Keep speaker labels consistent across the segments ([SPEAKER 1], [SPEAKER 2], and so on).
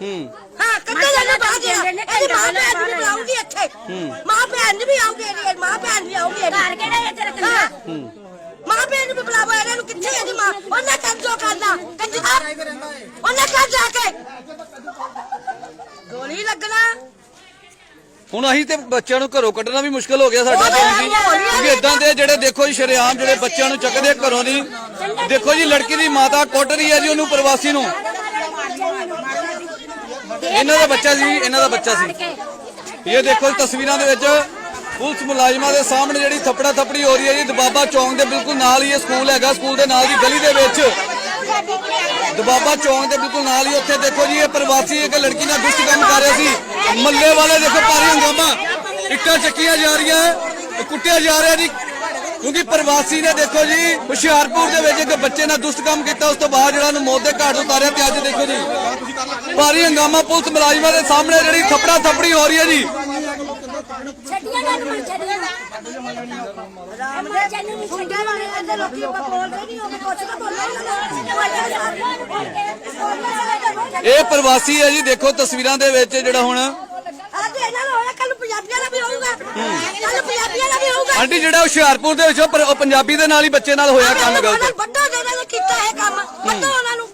[SPEAKER 1] ਹੂੰ।
[SPEAKER 2] ਹਾਂ ਕੱਢੇ ਜਾਣਾ ਬਾਹਰ ਗਿਆ ਇਹਦੀ ਮਾਂ ਭੈਣ ਵੀ ਬੁਲਾਉਂਗੀ ਇੱਥੇ। ਮਾਂ ਭੈਣ ਵੀ ਆਉਗੀ ਇਹਦੀ ਮਾਂ ਭੈਣ ਵੀ ਆਉਗੀ ਘਰ ਕਿਹੜਾ ਇੱਥੇ ਰੱਖਣਾ ਮਾਂ ਭੈਣ ਨੂੰ ਵੀ ਬੁਲਾਵੋ ਇਹਨਾਂ ਨੂੰ ਕਿੱਥੇ ਇਹਦੀ ਮਾਂ? ਉਹਨੇ ਕੰਮ ਜੋ ਕਰਨਾ। ਕੰਜਦਾ ਉਹਨੇ ਕਰ ਜਾ ਕੇ। ਗੋਲੀ ਲੱਗਣਾ।
[SPEAKER 1] ਹੁਣ ਅਸੀਂ ਤੇ ਬੱਚਿਆਂ ਨੂੰ ਘਰੋਂ ਕੱਢਣਾ ਵੀ ਮੁਸ਼ਕਲ ਹੋ ਗਿਆ ਸਾਡਾ ਤੇ ਜੀ ਕਿਉਂਕਿ ਇਦਾਂ ਦੇ ਜਿਹੜੇ ਦੇਖੋ ਜੀ ਸ਼ਰੇਆਮ ਜਿਹੜੇ ਬੱਚਿਆਂ ਨੂੰ ਚੱਕਦੇ ਘਰੋਂ ਦੀ। ਦੇਖੋ ਜੀ ਲੜਕੀ ਦੀ ਮਾਤਾ ਕੁੱਟ ਰਹੀ ਹੈ ਜੀ ਉਹਨੂੰ ਪ੍ਰਵਾਸੀ ਨੂੰ। ਇਹਨਾਂ ਦਾ ਬੱਚਾ ਸੀ ਇਹਨਾਂ ਦਾ ਬੱਚਾ ਸੀ। ਇਹ ਦੇਖੋ ਜੀ, ਤਸਵੀਰਾਂ ਦੇ ਵਿੱਚ ਪੁਲਿਸ ਮੁਲਾਜ਼ਮਾਂ ਦੇ ਸਾਹਮਣੇ ਜਿਹੜੀ ਥੱਪੜਾ ਥੱਪੜੀ ਹੋ ਰਹੀ ਹੈ ਜੀ। ਦਬਾਬਾ ਚੌਂਕ ਦੇ ਬਿਲਕੁਲ ਨਾਲ ਹੀ ਇਹ ਸਕੂਲ ਹੈਗਾ, ਸਕੂਲ ਦੇ ਨਾਲ ਦੀ ਗਲੀ ਦੇ ਵਿੱਚ। ਦਬਾਬਾ ਚੌਂਕ ਦੇ ਬਿਲਕੁਲ ਨਾਲ ਹੀ ਉੱਥੇ ਦੇਖੋ ਜੀ, ਇਹ ਪ੍ਰਵਾਸੀ ਇੱਕ ਲੜਕੀ ਨਾਲ ਦੁਸ਼ਟ ਕੰਮ ਕਰ ਰਿਹਾ ਸੀ। ਮੱਲੇ ਵਾਲੇ ਦੇਖੋ, ਭਾਰੀ ਹੰਗਾਮਾ। ਇੱਟਾਂ ਚੱਕੀਆਂ ਜਾ ਰਹੀਆਂ, ਕੁੱਟਿਆ ਜਾ ਰਿਹਾ ਜੀ। ਕਿਉਂਕਿ ਪ੍ਰਵਾਸੀ ਨੇ ਦੇਖੋ ਜੀ ਹੁਸ਼ਿਆਰਪੁਰ ਦੇ ਵਿੱਚ ਇੱਕ ਬੱਚੇ ਨਾਲ ਦੁਸ਼ਟ ਕੰਮ ਕੀਤਾ ਉਸ ਤੋਂ ਬਾਅਦ ਜਿਹੜਾ ਉਹਨੂੰ ਮੌਤ ਦੇ ਘਾਟ ਉਤਾਰਿਆ ਤੇ ਅੱਜ ਦੇਖੋ ਜੀ ਭਾਰੀ ਹੰਗਾਮਾ ਪੁਲਿਸ ਮੁਲਾਜ਼ਮਾਂ ਦੇ ਸਾਹਮਣੇ ਜਿਹੜੀ ਥੱਪੜਾ ਥੱਪੜੀ ਹੋ ਰਹੀ ਹੈ ਜੀ।
[SPEAKER 3] ਛੱਡੀਆਂ ਨਾ ਨੂੰ ਛੱਡੀਆਂ ਰਾਮ ਦੇ ਚੱਲੂ ਨਹੀਂ ਛੱਡਿਆ ਵਾਲੇ ਇਹਦੇ ਲੋਕੀ ਆਪਾਂ ਬੋਲਦੇ ਨਹੀਂ ਹੋਗੇ ਕੁਛ ਤਾਂ ਬੋਲਣਾ
[SPEAKER 1] ਇਹ ਪ੍ਰਵਾਸੀ ਹੈ ਜੀ ਦੇਖੋ ਤਸਵੀਰਾਂ ਦੇ ਵਿੱਚ ਜਿਹੜਾ ਹੁਣ
[SPEAKER 2] ਅੱਜ ਇਹਨਾਂ ਨੂੰ ਹੋਇਆ ਕੱਲ ਪੰਜਾਬੀਆਂ ਦਾ ਵੀ ਹੋਊਗਾ ਕੱਲ ਪੰਜਾਬੀਆਂ ਦਾ ਵੀ ਹੋਊਗਾ
[SPEAKER 1] ਆਂਟੀ ਜਿਹੜਾ ਹੁਸ਼ਿਆਰਪੁਰ ਦੇ ਵਿੱਚ ਉਹ ਪਰ- ਉਹ ਪੰਜਾਬੀ ਦੇ ਨਾਲ ਹੀ ਬੱਚੇ ਨਾਲ ਹੋਇਆ ਕੰਮ ਗਲਤ।
[SPEAKER 2] ਵੱਡਾ ਦੇ ਨਾਲ ਕੀਤਾ ਇਹ ਕੰਮ। ਵੱਡਾ ਉਹਨਾਂ ਨੂੰ।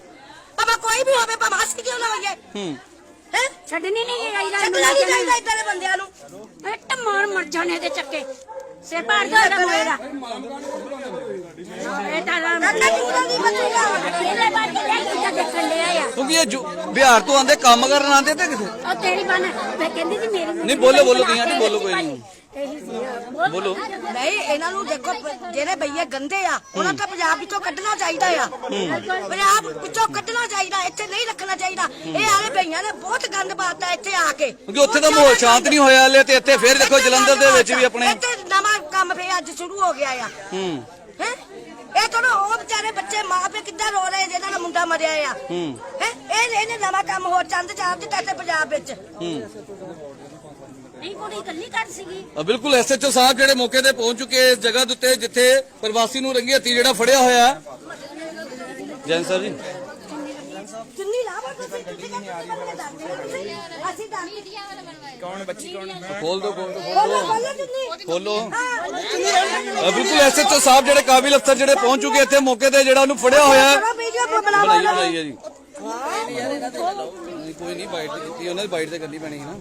[SPEAKER 2] ਭਾਵੇਂ ਕੋਈ ਵੀ ਹੋਵੇ ਭਾਵੇਂ ਹੱਸ ਕਿਉਂ ਨਾ ਹੋਈਏ
[SPEAKER 1] ਹੂੰ।
[SPEAKER 2] ਹੈ?
[SPEAKER 3] ਛੱਡਣੀ ਨਹੀਂ ਚਾਹੀਦਾ
[SPEAKER 2] ਚੱਕਣਾ ਨਹੀਂ ਚਾਹੀਦਾ ਇਦਾਂ ਦੇ ਬੰਦਿਆਂ ਨੂੰ।
[SPEAKER 3] ਇੱਟ ਮਾਰ ਮਰ ਜਾਣੇ ਦੇ ਚੱਕੇ। ਸਿਰ ਪਾੜ ਦੋ ਇਹਦਾ ਇਹ ਤਾਂ ਰਾਮ
[SPEAKER 2] ਕੱਟਾ ਕਿਉਂ ਦੀ ਬੱਚੀਆਂ
[SPEAKER 3] ਇਹਦੇ ਬਾਅਦ ਕਿਹੜਾ ਦੇਖਣ ਲਿਆ ਆ।
[SPEAKER 1] ਕਿਉਂਕਿ ਇਹ ਜੋ- ਬਿਹਾਰ ਤੋਂ ਆਂਦੇ ਕੰਮ ਕਰਨ ਆਂਦੇ ਤੇ ਕਿਥੇ?
[SPEAKER 3] ਉਹ ਤੇਰੀ ਬਣ। ਮੈਂ ਕਹਿੰਦੀ ਸੀ ਮੇਰੀ
[SPEAKER 1] ਨਹੀਂ, ਬੋਲੋ, ਬੋਲੋ, ਤੁਸੀਂ ਆਂਟੀ, ਬੋਲੋ, ਕੋਈ ਨਹੀਂ।
[SPEAKER 3] ਬੋਲ।
[SPEAKER 2] ਨਹੀਂ ਇਹਨਾਂ ਨੂੰ ਦੇਖੋ ਪ- ਜਿਹੜੇ ਬਈਏ ਗੰਦੇ ਆ ਉਹਨਾਂ ਤਾਂ ਪੰਜਾਬ ਵਿੱਚੋਂ ਕੱਢਣਾ ਚਾਹੀਦਾ ਆ। ਪੰਜਾਬ ਵਿੱਚੋਂ ਕੱਢਣਾ ਚਾਹੀਦਾ ਇੱਥੇ ਨਹੀਂ ਰੱਖਣਾ ਚਾਹੀਦਾ। ਇਹ ਆਲੇ ਬਈਆਂ ਨੇ ਬਹੁਤ ਗੰਦ ਪਾਤਾ ਇੱਥੇ ਆ ਕੇ।
[SPEAKER 1] ਕਿਉਂਕਿ ਉੱਥੇ ਤਾਂ ਮਾਹੌਲ ਸ਼ਾਂਤ ਨਹੀਂ ਹੋਇਆ ਹਲੇ ਤੇ ਇੱਥੇ ਫਿਰ ਦੇਖੋ ਜਲੰਧਰ ਦੇ ਵਿੱਚ ਵੀ ਆਪਣੇ
[SPEAKER 2] ਇੱਥੇ ਨਵਾਂ ਕੰਮ ਫੇਰ ਅੱਜ ਸ਼ੁਰੂ ਹੋ ਗਿਆ ਆ।
[SPEAKER 1] ਹੂੰ।
[SPEAKER 2] ਹੈ? ਇਹ ਤਾਂ ਉਹ ਵਿਚਾਰੇ ਬੱਚੇ ਮਾਂ ਪਿਓ ਕਿੱਦਾਂ ਰੋ ਰਹੇ ਜਿਹਨਾਂ ਦਾ ਮੁੰਡਾ ਮਰਿਆ ਆ।
[SPEAKER 1] ਹੂੰ।
[SPEAKER 2] ਹੈ? ਇਹ ਇਹਨੇ ਨਵਾਂ ਕੰਮ ਹੋਰ ਚੰਦ ਚਾਰ ਦਿੱਤਾ ਇੱਥੇ ਪੰਜਾਬ ਵਿੱਚ।
[SPEAKER 1] ਹੂੰ।
[SPEAKER 3] ਨਹੀਂ ਕੁੜੀ ਇਕੱਲੀ ਸੀਗੀ।
[SPEAKER 1] ਬਿਲਕੁਲ ਐਸਐਚਓ ਸਾਹਿਬ ਜਿਹੜੇ ਮੌਕੇ ਤੇ ਪਹੁੰਚ ਚੁੱਕੇ ਇਸ ਜਗ੍ਹਾ ਦੇ ਉੱਤੇ ਜਿੱਥੇ ਪ੍ਰਵਾਸੀ ਨੂੰ ਰੰਗੀ ਹੱਥੀ ਜਿਹੜਾ ਫੜਿਆ ਹੋਇਆ ਹੈ। ਜੈਨ ਸਰ ਜੀ।
[SPEAKER 2] ਚੁੰਨੀ ਲਾਵਾ ਤੁਸੀਂ? ਤੁਸੀਂ ਕਹਿੰਦੇ ਤੁਸੀਂ ਅਸੀਂ ਦੱਸਦੇ
[SPEAKER 4] ਕੌਣ ਬੱਚੀ ਕੌਣ
[SPEAKER 1] ਖੋਲ ਦੋ ਖੋਲ ਦੋ
[SPEAKER 2] ਬੋਲੋ ਬੋਲੋ ਚੁੰਨੀ
[SPEAKER 1] ਖੋਲੋ।
[SPEAKER 2] ਹਾਂ ਚੁੰਨੀ ਲਾਵਾ
[SPEAKER 1] ਆ ਬਿਲਕੁਲ ਐਸਐਚਓ ਸਾਹਿਬ ਜਿਹੜੇ ਕਾਬਿਲ ਅਫਸਰ ਜਿਹੜੇ ਪਹੁੰਚ ਚੁੱਕੇ ਇੱਥੇ ਮੌਕੇ ਤੇ ਜਿਹੜਾ ਉਹਨੂੰ ਫੜਿਆ ਹੋਇਆ ਹੈ।
[SPEAKER 2] ਕਰੋ ਵੀਡੀਓ ਬਣਾਓ।
[SPEAKER 1] ਬਣਾਈ ਬਣਾਈ ਹੈ। ਜੀ ਨਹੀਂ, ਕੋਈ ਨਹੀਂ ਬਾਈਟ ਤੇ ਕੀਤੀ ਉਹਨਾਂ ਦੀ ਬਾਈਟ ਤੇ ਕਰਨੀ ਪੈਣੀ ਹੈ ਨਾ।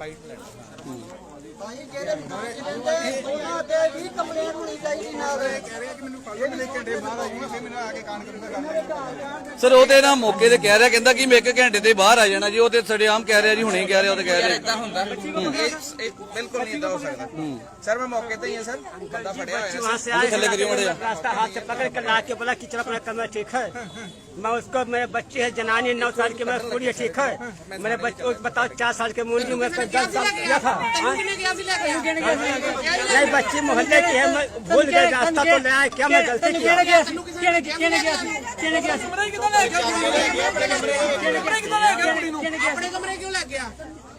[SPEAKER 1] ਸਰ ਉਹ ਤੇ ਨਾ ਮੌਕੇ ਤੇ ਕਹਿ ਰਿਹਾ ਕਹਿੰਦਾ ਕਿ ਮੈਂ ਇੱਕ ਘੰਟੇ ਦੇ ਬਾਹਰ ਆ ਜਾਣਾ ਜੀ ਉਹ ਤੇ ਸੜੇਆਮ ਕਹਿ ਰਿਹਾ ਜੀ ਹੁਣੇ ਹੀ ਕਹਿ ਰਿਹਾ ਉਹ ਤੇ ਕਹਿ ਰਿਹਾ
[SPEAKER 4] ਇਦਾਂ ਹੁੰਦਾ ਇਹ ਇਹ ਬਿਲਕੁਲ ਨਹੀਂ ਇਦਾਂ ਹੋ ਸਕਦਾ ਸਰ ਮੈਂ ਮੌਕੇ ਤੇ ਹੀ ਹਾਂ ਸਰ ਬੰਦਾ ਫੜਿਆ ਹੋਇਆ
[SPEAKER 5] वहाँ से
[SPEAKER 1] ਉਹਦੇ
[SPEAKER 5] आए
[SPEAKER 1] ਥੱਲੇ ਕਰਿਓ ਮੜਿਆ
[SPEAKER 5] रास्ता हाथ से पकड़ कर ला के बोला कि चलो अपना कमरा ठीक है मैं उसको मेरे बच्चे है जनानी नौ साल की मैं पूरी है, ठीक है मेरे बच्चे को बताओ चार साल के मुंडी में उसको दस साल किया था हाँ? नहीं बच्ची मोहल्ले की है मैं भूल गए रास्ता तो ले आए क्या मैं गलती किया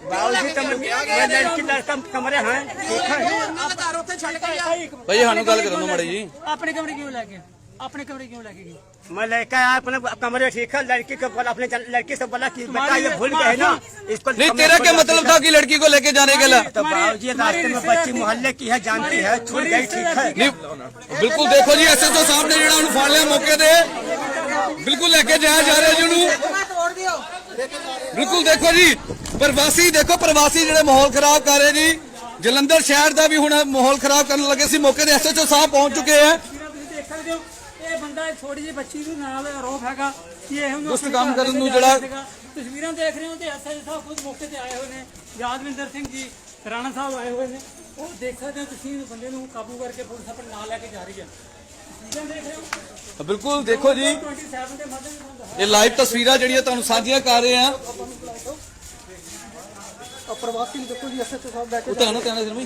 [SPEAKER 5] बाबूजी तो मैं लड़की लड़का कमरे हैं ठीक है
[SPEAKER 1] ਭਾਈ ਸਾਨੂੰ ਗੱਲ ਕਰਨ ਨੂੰ ਮੜੇ ਜੀ
[SPEAKER 6] ਆਪਣੇ ਕਮਰੇ ਕਿਉਂ ਲੈ ਕੇ ਆਪਣੇ ਕਮਰੇ क्यों लेके गई
[SPEAKER 5] मैं लेकर आया अपने कमरे ठीक है लड़की को बोला अपने लड़की से बोला कि बेटा ये भूल गए ना इसको
[SPEAKER 1] नहीं
[SPEAKER 5] कमरे
[SPEAKER 1] तेरा
[SPEAKER 5] को
[SPEAKER 1] क्या
[SPEAKER 5] लेके
[SPEAKER 1] मतलब था कि लड़की को लेके जाने के लिए
[SPEAKER 5] तो बाबूजी रास्ते में बच्ची मोहल्ले की है जानती है छूट गई ठीक है
[SPEAKER 1] ਨਹੀਂ ਬਿਲਕੁਲ ਦੇਖੋ ਜੀ ਐਸਐਚਓ ਸਾਹਿਬ ਨੇ ਜਿਹੜਾ ਉਹਨੂੰ ਫੜ ਲਿਆ ਮੌਕੇ ਤੇ ਬਿਲਕੁਲ ਲੈ ਕੇ ਜਾਇਆ ਜਾ ਰਿਹਾ ਜੀ ਉਹਨੂੰ ਬਿਲਕੁਲ ਦੇਖੋ ਜੀ ਪ੍ਰਵਾਸੀ ਦੇਖੋ ਪ੍ਰਵਾਸੀ ਜਿਹੜੇ ਮਾਹੌਲ ਖਰਾਬ ਕਰ ਰਹੇ ਜੀ ਜਲੰਧਰ ਸ਼ਹਿਰ ਦਾ ਵੀ ਹੁਣ ਮਾਹੌਲ ਖਰਾਬ ਕਰਨ ਲੱਗੇ ਸੀ ਮੌਕੇ ਤੇ ਐਸਐਚਓ ਸਾਹਿਬ ਪਹੁੰਚ ਚੁੱਕੇ ਆ
[SPEAKER 6] ਤੁਸੀਂ ਦੇਖ ਸਕਦੇ ਹੋ ਇਹ ਬੰਦਾ ਛੋਟੀ ਜਿਹੀ ਬੱਚੀ ਦੇ ਨਾਲ ਆਰੋਪ ਹੈਗਾ ਕਿ ਇਹ ਉਹਨੂੰ
[SPEAKER 1] ਦੁਸ਼ਟ ਕੰਮ ਕਰਨ ਨੂੰ ਜਿਹੜਾ-।
[SPEAKER 6] ਤਸਵੀਰਾਂ ਦੇਖ ਰਹੇ ਹੋ ਤੇ ਐਸਆਈ ਸਾਹਿਬ ਖੁਦ ਮੌਕੇ ਤੇ ਆਏ ਹੋਏ ਨੇ। ਯਾਦਵਿੰਦਰ ਸਿੰਘ ਜੀ ਰਾਣਾ ਸਾਹਿਬ ਆਏ ਹੋਏ ਨੇ। ਉਹ ਦੇਖ ਸਕਦੇ ਹੋ ਤੁਸੀਂ ਬੰਦੇ ਨੂੰ ਕਾਬੂ ਕਰਕੇ ਪੁਲਿਸ ਆਪਣੇ ਨਾਲ ਲੈ ਕੇ ਜਾ ਰਹੀ ਹੈ। ਤਸਵੀਰਾਂ ਦੇਖ ਰਹੇ ਹੋ?
[SPEAKER 1] ਬਿਲਕੁਲ ਦੇਖੋ ਜੀ।
[SPEAKER 6] 27 ਦੇ ਮੱਦੇ ਵਿੱਚ
[SPEAKER 1] ਇਹ ਲਾਈਵ ਤਸਵੀਰਾਂ ਜਿਹੜੀਆਂ ਤੁਹਾਨੂੰ ਸਾਂਝੀਆਂ ਕਰ ਰਹੇ ਆ
[SPEAKER 6] ਪ੍ਰਵਾਸੀ ਨੂੰ ਦੇਖੋ ਜੀ ਐਸਐਚਓ ਸਾਹਿਬ ਬੈਠੇ
[SPEAKER 1] ਉਹ ਤੁਹਾਨੂੰ ਕਹਿਣਾ ਸੀ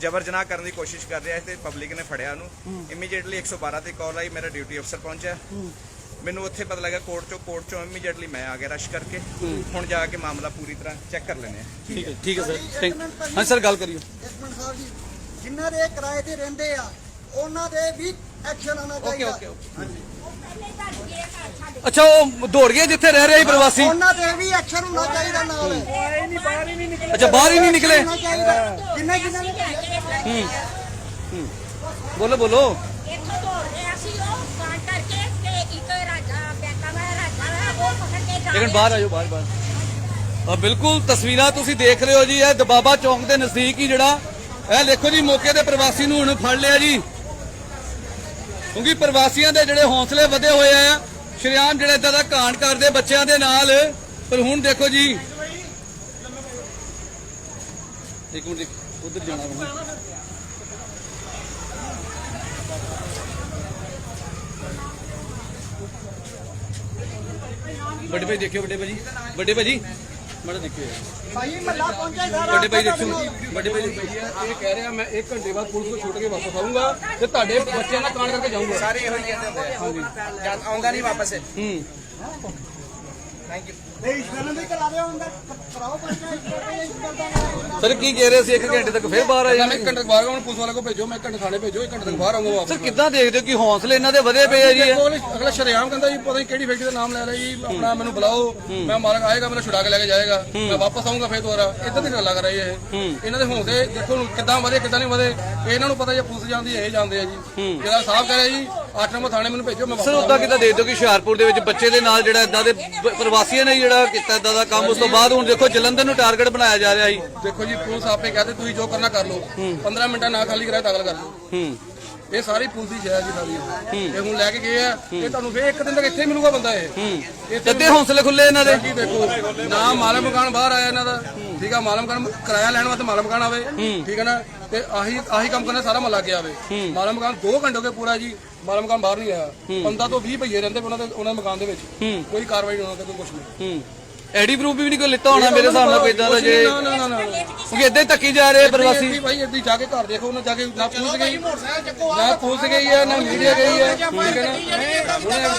[SPEAKER 4] ਜਬਰ ਜਨਾਹ ਕਰਨ ਦੀ ਕੋਸ਼ਿਸ਼ ਕਰ ਰਿਹਾ ਸੀ ਤੇ ਪਬਲਿਕ ਨੇ ਫੜਿਆ ਉਹਨੂੰ। ਇਮੀਡੀਏਟਲੀ 112 ਤੇ ਕਾਲ ਆਈ ਮੇਰਾ ਡਿਊਟੀ ਅਫਸਰ ਪਹੁੰਚਿਆ। ਮੈਨੂੰ ਉੱਥੇ ਪਤਾ ਲੱਗਾ ਕੋਰਟ ਚੋਂ ਕੋਰਟ ਚੋਂ ਇਮੀਡੀਏਟਲੀ ਮੈਂ ਆ ਗਿਆ ਰਸ਼ ਕਰਕੇ। ਹੁਣ ਜਾ ਕੇ ਮਾਮਲਾ ਪੂਰੀ ਤਰ੍ਹਾਂ ਚੈੱਕ ਕਰ ਲੈਣੇ ਆ
[SPEAKER 1] ਠੀਕ ਹੈ ਠੀਕ ਹੈ ਸਰ ਹਾਂ ਸਰ ਗੱਲ ਕਰਿਓ
[SPEAKER 7] ਇੱਕ ਮਿੰਟ ਸਾਹਿਬ ਜੀ। ਜਿਨ੍ਹਾਂ ਦੇ ਕਿਰਾਏ ਤੇ ਰਹਿੰਦੇ ਆ ਉਹਨਾਂ ਦੇ ਵੀ ਐਕਸ਼ਨ ਆਉਣਾ ਚਾਹੀਦਾ।
[SPEAKER 1] ਓਕੇ ਅੱਛਾ ਉਹ ਦੌੜ ਗਏ ਜਿੱਥੇ ਰਹਿ ਰਿਹਾ ਸੀ ਪ੍ਰਵਾਸੀ?
[SPEAKER 7] ਉਹਨਾਂ ਤੇ ਵੀ ਐਕਸ਼ਨ ਹੋਣਾ ਚਾਹੀਦਾ ਨਾਲ।
[SPEAKER 1] ਅੱਛਾ ਬਾਹਰ ਹੀ ਨਹੀਂ ਨਿਕਲੇ?
[SPEAKER 7] ਹੋਣਾ ਚਾਹੀਦਾ। ਜਿੰਨੇ ਜਿੰਨੇ ਨੇ
[SPEAKER 1] ਬੋਲੋ ਬੋਲੋ।
[SPEAKER 3] ਇੱਥੋਂ ਦੌੜ ਰਿਹਾ ਸੀ ਉਹ ਕਾਂਡ ਕਰਕੇ ਤੇ ਇੱਕ ਰਾਜਾ ਬੈਂਕਾਂ ਦਾ ਰਾਜਾ ਹੈ ਉਹ ਪਕੜ ਕੇ ਜਾ
[SPEAKER 1] ਲੇਕਿਨ ਬਾਹਰ ਆਇਓ ਬਾਹਰ ਬਾਹਰ। ਆ ਬਿਲਕੁਲ ਤਸਵੀਰਾਂ ਤੁਸੀਂ ਦੇਖ ਰਹੇ ਹੋ ਜੀ ਇਹ ਦਬਾਬਾ ਚੌਂਕ ਦੇ ਨਜ਼ਦੀਕ ਹੀ ਜਿਹੜਾ ਇਹ ਦੇਖੋ ਜੀ ਮੌਕੇ ਤੇ ਪ੍ਰਵਾਸੀ ਨੂੰ ਹੁਣ ਫੜ ਲਿਆ ਜੀ। ਕਿਉਂਕਿ ਪ੍ਰਵਾਸੀਆਂ ਦੇ ਜਿਹੜੇ ਹੌਸਲੇ ਵਧੇ ਹੋਏ ਆ, ਸ਼੍ਰੀਆਮ ਜਿਹੜੇ ਇਦਾਂ ਦਾ ਕਾਂਡ ਕਰਦੇ ਬੱਚਿਆਂ ਦੇ ਨਾਲ। ਪਰ ਹੁਣ ਦੇਖੋ ਜੀ। ਇੱਕ ਮਿੰਟ ਉਧਰ ਜਾਣਾ ਮੈਂ ਵੱਡੇ ਭਾਈ ਦੇਖਿਓ, ਵੱਡੇ ਭਾਜੀ। ਵੱਡੇ ਭਾਜੀ, ਮਾੜਾ ਦੇਖਿਓ।
[SPEAKER 7] ਭਾਈ ਮੱਲਾ ਪਹੁੰਚੇ ਸਾਰਾ।
[SPEAKER 1] ਵੱਡੇ ਭਾਈ ਦੇਖਿਓ ਵੱਡੇ ਭਾਈ ਦੇਖਿਓ ਇਹ ਕਹਿ ਰਿਹਾ ਮੈਂ 1 ਘੰਟੇ ਬਾਅਦ ਪੁਲਿਸ ਨੂੰ ਛੁੱਟ ਕੇ ਵਾਪਸ ਆਊਂਗਾ ਤੇ ਤੁਹਾਡੇ ਬੱਚਿਆਂ ਨਾਲ ਕਾਂਡ ਕਰਕੇ ਜਾਊਂਗਾ।
[SPEAKER 4] ਸਾਰੇ ਇਹੋ ਜਿਹੇ ਹੁੰਦੇ ਆ ਜਦ ਆਉਂਦਾ ਨਹੀਂ ਵਾਪਸ।
[SPEAKER 1] ਹੂੰ।
[SPEAKER 4] ਥੈਂਕ ਯੂ
[SPEAKER 1] ਸਰ ਕੀ ਕਹਿ ਰਹੇ ਸੀ? 1 ਘੰਟੇ ਤੱਕ ਫੇਰ ਬਾਹਰ ਆ
[SPEAKER 8] ਮੈਂ
[SPEAKER 1] ਜਾਣਾ
[SPEAKER 8] ਇੱਕ ਘੰਟੇ ਬਾਹਰ ਆਉਣ ਪੁਲਿਸ ਵਾਲੇ ਕੋ ਭੇਜੋ ਮੈਂ ਇੱਕ ਘੰਟੇ ਥਾਣੇ ਭੇਜੋ ਇੱਕ ਘੰਟੇ ਤੱਕ ਬਾਹਰ ਆਉਂਗਾ ਵਾਪਸ।
[SPEAKER 1] ਸਰ ਕਿੱਦਾਂ ਦੇਖਦੇ ਹੋ ਕਿ ਹੌਸਲੇ ਇਹਨਾਂ ਦੇ ਵਧੇ ਪਏ ਆ ਜੀ?
[SPEAKER 8] ਅਗਲੇ- ਸ਼ਰੇਆਮ ਕਹਿੰਦਾ ਜੀ ਪਤਾ ਨਹੀਂ ਕਿਹੜੀ ਫੈਕਟਰੀ ਦਾ ਨਾਮ ਲੈ ਲਿਆ ਜੀ ਆਪਣਾ ਮੈਨੂੰ ਬੁਲਾਓ ਮੈਂ ਮਾਲਕ ਆਏਗਾ ਮੈਨੂੰ ਛੁਡਾ ਕੇ ਲੈ ਕੇ ਜਾਏਗਾ ਮੈਂ ਵਾਪਸ ਆਉਂਗਾ ਫੇਰ ਦੁਬਾਰਾ। ਇਦਾਂ ਦੀ ਗੱਲਾਂ ਕਰ ਰਹੀ ਇਹ। ਇਹਨਾਂ ਦੇ ਹੌਸਲੇ ਦੇਖੋ ਕਿੱਦਾਂ ਵਧੇ ਕਿੱਦਾਂ ਨਹੀਂ ਵਧੇ ਇਹ ਇਹਨਾਂ ਨੂੰ ਪਤਾ ਜੇ ਪੁਲਿਸ ਜਾਂਦੀ ਹੈ, ਇਹ ਜਾਂਦੇ ਆ ਜੀ। ਜਿਹੜਾ ਸਾਹਿਬ ਕਹ ਰਿਹਾ ਜੀ 8 ਨੰਬਰ ਥਾਣੇ ਮੈਨੂੰ ਭੇਜੋ ਮੈਂ
[SPEAKER 1] ਸਰ
[SPEAKER 8] ਵਾਪਸ
[SPEAKER 1] ਉਦਾਂ ਕਿੱਦਾਂ ਦੇਖਦੇ ਹੋ ਕਿ ਹੁਸ਼ਿਆਰਪੁਰ ਦੇ ਵਿੱਚ ਬੱਚੇ ਦੇ ਨਾਲ ਜਿਹੜਾ ਇਦਾਂ ਦੇ ਪ- ਪ੍ਰਵਾਸੀਆਂ ਨੇ ਜਿਹੜਾ ਕੀਤਾ ਇਦਾਂ ਦਾ ਕੰਮ ਉਸ ਤੋਂ ਬਾਅਦ ਹੁਣ ਦੇਖੋ ਜਲੰਧਰ ਨੂੰ ਟਾਰਗੇਟ ਬਣਾਇਆ ਜਾ ਰਿਹਾ ਜੀ।
[SPEAKER 8] ਦੇਖੋ ਜੀ ਪੁਲਿਸ ਆਪੇ ਕਹਤੇ ਤੁਸੀਂ ਜੋ ਕਰਨਾ ਕਰ ਲਓ। 15 ਮਿੰਟਾਂ ਨਾ ਖਾਲੀ ਕਰਾਇਆ ਦਾਖਲ ਕਰ ਲਓ।
[SPEAKER 1] ਹੂੰ।
[SPEAKER 8] ਇਹ ਸਾਰੀ ਪੁਲਿਸ ਦੀ ਸ਼ਹਿਰ ਜੀ ਸਾਰੀ ਇਹ ਹੁਣ ਲੈ ਕੇ ਗਏ ਆ ਇਹ ਤੁਹਾਨੂੰ ਫੇਰ ਇੱਕ ਦਿਨ ਤੱਕ ਇੱਥੇ ਹੀ ਮਿਲੂਗਾ ਬੰਦਾ ਇਹ। ਇੱਥੇ
[SPEAKER 1] ਹੌਸਲੇ ਖੁੱਲੇ ਇਹਨਾਂ ਦੇ।
[SPEAKER 8] ਦੇਖੋ ਨਾ ਮਾਲਮ ਮਕਾਨ ਬਾਹਰ ਆਇਆ ਇਹਨਾਂ ਦਾ। ਠੀਕ ਆ ਮਾਲਮ ਮਕਾਨ ਕਿਰਾਇਆ ਲੈਣ ਵਾਸਤੇ ਮਾਲਮ ਮਕਾਨ ਆਵੇ। ਠੀਕ ਹੈ ਨਾ? ਤੇ ਆਹੀ ਆਹੀ ਕੰਮ ਕਰਨਾ ਸਾਰਾ ਮਹੱਲਾ ਕੇ ਆਵੇ। ਮਾਲਮ ਮਕਾਨ 2 ਘੰਟੇ ਹੋ ਗਏ ਪੂਰਾ ਜੀ। ਮਾਲਮ ਮਕਾਨ ਬਾਹਰ ਨਹੀਂ ਆਇਆ। 15 ਤੋਂ 20 ਭਈਏ ਰਹਿੰਦੇ ਉਹਨਾਂ ਦੇ ਉਹਨਾਂ ਦੇ ਮਕਾਨ ਦੇ ਵਿੱਚ। ਕੋਈ ਕਾਰਵਾਈ ਨਹੀਂ ਉਹਨਾਂ ਤੇ ਕੋਈ ਕੁਝ ਨਹੀਂ।
[SPEAKER 1] ਐਡੀ ਪ੍ਰੂਫ ਵੀ ਨਹੀਂ ਕੋਈ ਲਿੱਤਾ ਹੋਣਾ ਮੇਰੇ ਹਿਸਾਬ ਨਾਲ ਕੋਈ ਇਦਾਂ ਦਾ ਜੇ।
[SPEAKER 8] ਨਾ ਨਾ ਨਾ ਨਾ।
[SPEAKER 1] ਕਿਉਂਕਿ ਇੱਦਾਂ ਹੀ ਧੱਕੀ ਜਾ ਰਹੇ ਪ੍ਰਵਾਸੀ।
[SPEAKER 8] ਇੱਦਾਂ ਭਾਈ ਇੱਦਾਂ ਜਾ ਕੇ ਘਰ ਦੇਖੋ ਉਹਨਾਂ ਜਾ ਕੇ ਨਾ ਪੁਲਿਸ ਗਈ ਨਾ ਪੁਲਿਸ ਗਈ ਹੈ ਨਾ ਮੀਡੀਆ ਗਈ ਹੈ ਠੀਕ ਹੈ